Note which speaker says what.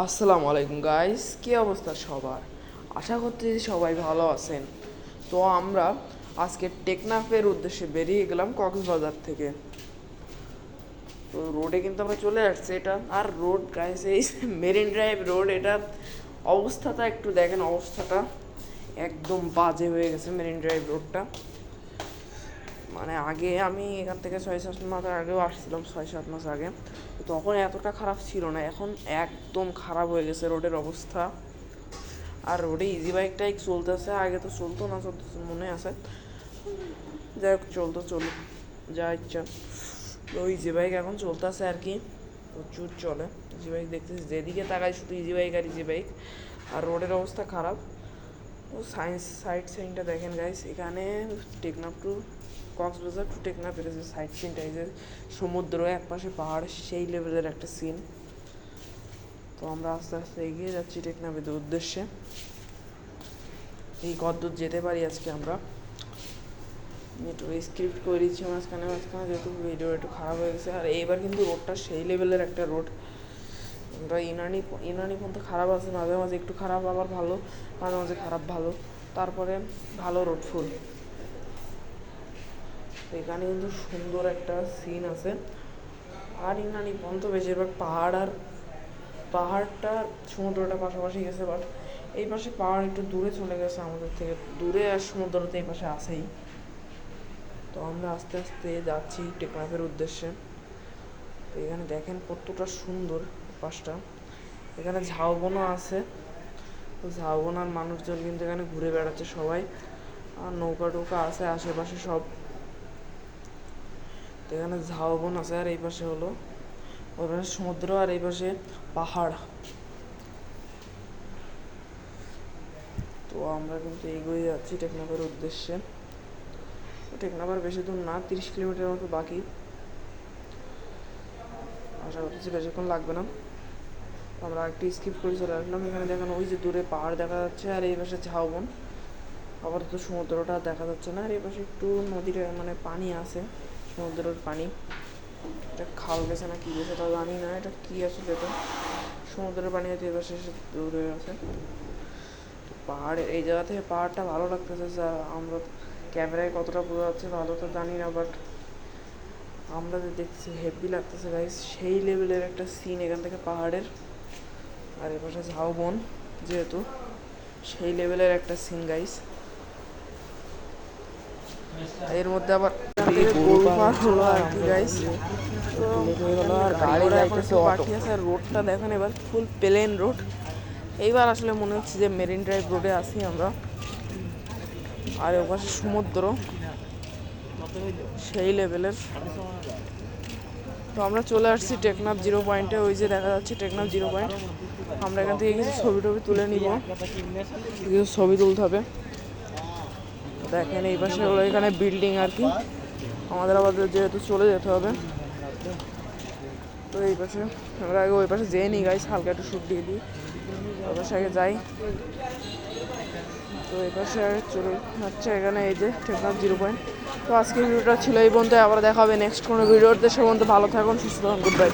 Speaker 1: আসসালামু আলাইকুম গাইস কী অবস্থা সবার? আশা করতে যে সবাই ভালো আছেন। তো আমরা আজকে টেকনাফের উদ্দেশ্যে বেরিয়ে গেলাম কক্সবাজার থেকে। তো রোডে কিন্তু আমরা চলে আসছি। এটা আর রোড গাইস এই মেরিন ড্রাইভ রোড এটা অবস্থাটা একটু দেখেন। অবস্থাটা একদম বাজে হয়ে গেছে মেরিন ড্রাইভ রোডটা। মানে আগে আমি এখান থেকে ছয় সাত মাস আগেও আসছিলাম, ছয় সাত মাস আগে। তখন এতটা খারাপ ছিল না, এখন একদম খারাপ হয়ে গেছে রোডের অবস্থা। আর রোডে ইজি বাইকটাই চলতেছে, আগে তো চলতো না, চলতেছে মনে আছে? যাই হোক, চলতো, চলুক, যা ইচ্ছা। তো ইজি বাইক এখন চলতেছে আর কি, প্রচুর চলে। ইজি বাইক দেখতেছি, যেদিকে তাকাই শুধু ইজি বাইক আর ইজি বাইক আর রোডের অবস্থা খারাপ। ও সায়েন্স সাইড সিনটা দেখেন গাইস এখানে টেকনাফ টু কক্সবাজার টু টেকনাফ এটা যে সাইড সিনটা, এই যে সমুদ্র এক পাশে পাহাড়, সেই লেভেলের একটা সিন। তো আমরা আস্তে আস্তে এগিয়ে যাচ্ছি টেকনাফের উদ্দেশ্যে। এই কদ্দূর যেতে পারি আজকে আমরা। একটু স্ক্রিপ্ট করে দিচ্ছি মাঝখানে মাঝখানে যেহেতু ভিডিও একটু খারাপ হয়ে গেছে। আর এইবার কিন্তু রোডটা সেই লেভেলের একটা রোড আমরা ইনানি ইনানি পর্যন্ত খারাপ আছে, মাঝে মাঝে একটু খারাপ, আবার ভালো, মাঝে মাঝে খারাপ, ভালো। তারপরে ভালো রোড ফুল। এখানে কিন্তু সুন্দর একটা সিন আছে। আর ইনানি পর্যন্ত বেশিরভাগ পাহাড় আর পাহাড়টা সমুদ্রটা পাশাপাশি গেছে বাট এই পাশে পাহাড় একটু দূরে চলে গেছে আমাদের থেকে। দূরে আর সমুদ্র তো এই পাশে আছেই। তো আমরা আস্তে আস্তে যাচ্ছি টেকনাফের উদ্দেশ্যে। তো এখানে দেখেন কতটা সুন্দর। পাশটা এখানে ঝাউবনও আছে। তো ঝাউবন আর মানুষজন কিন্তু এখানে ঘুরে বেড়াচ্ছে সবাই। আর নৌকা টৌকা আছে আশেপাশে সব। তো এখানে ঝাউবন আছে আর এই পাশে হলো। ওই পাশে সমুদ্র আর এই পাশে পাহাড়। তো আমরা কিন্তু এগিয়ে যাচ্ছি টেকনাফের উদ্দেশ্যে। টেকনাফার বেশি দূর না, তিরিশ কিলোমিটার মতো বাকি। আশা করছি বেশিক্ষণ লাগবে না। আমরা একটু স্কিপ করে চলে আসলাম। এখানে দেখেন ওই যে দূরে পাহাড় দেখা যাচ্ছে, আর এই পাশে ঝাউবন আবার তো সমুদ্রটা দেখা যাচ্ছে না, আর এই পাশে একটু নদীর মানে পানি আছে, সমুদ্রের পানি। এটা খাল গেছে না কি গেছে তা জানি না, এটা কি আসলে এটা? সমুদ্রের পানি হয়তো এই পাশে এসে দূরে আছে। পাহাড়ের এই জায়গা থেকে পাহাড়টা ভালো লাগতেছে, যা আমরা ক্যামেরায় কতটা বোঝা যাচ্ছে ভালো তো জানি না বাট আমরা যে দেখছি হেভি লাগতেছে গাইস সেই লেভেলের একটা সিন এখান থেকে পাহাড়ের। আর এ পাশে ঝাউবন যেহেতু। সেই লেভেলের একটা সিন গাইস এর মধ্যে আবার গরু আছে আর রোডটা দেখেন এবার ফুল প্লেন রোড এইবার আসলে মনে হচ্ছে যে মেরিন ড্রাইভ রোডে আছি আমরা। আর ওপাশে সমুদ্র। সেই লেভেলের তো আমরা চলে আসছি টেকনাফ জিরো পয়েন্টে, ওই যে দেখা যাচ্ছে টেকনাফ জিরো পয়েন্ট। আমরা এখান থেকে কিছু ছবি টবি তুলে নিব। কিছু ছবি তুলতে হবে। দেখেন এই পাশে হলো এখানে বিল্ডিং আর কি। আমাদের আবার যেহেতু চলে যেতে হবে। তো এই পাশে, আমরা আগে ওই পাশে যেয়ে নিই গাইস হালকা একটু শুট দিয়ে দিই। ওই পাশে আগে যাই। তো এই পাশে হচ্ছে এখানে এই যে টেকনাফ জিরো পয়েন্ট তো আজকের ভিডিওটা ছিল এই পর্যন্ত আবার দেখা হবে নেক্সট কোনো ভিডিওতে সে পর্যন্ত ভালো থাকুন, সুস্থ থাকুন গুড বাই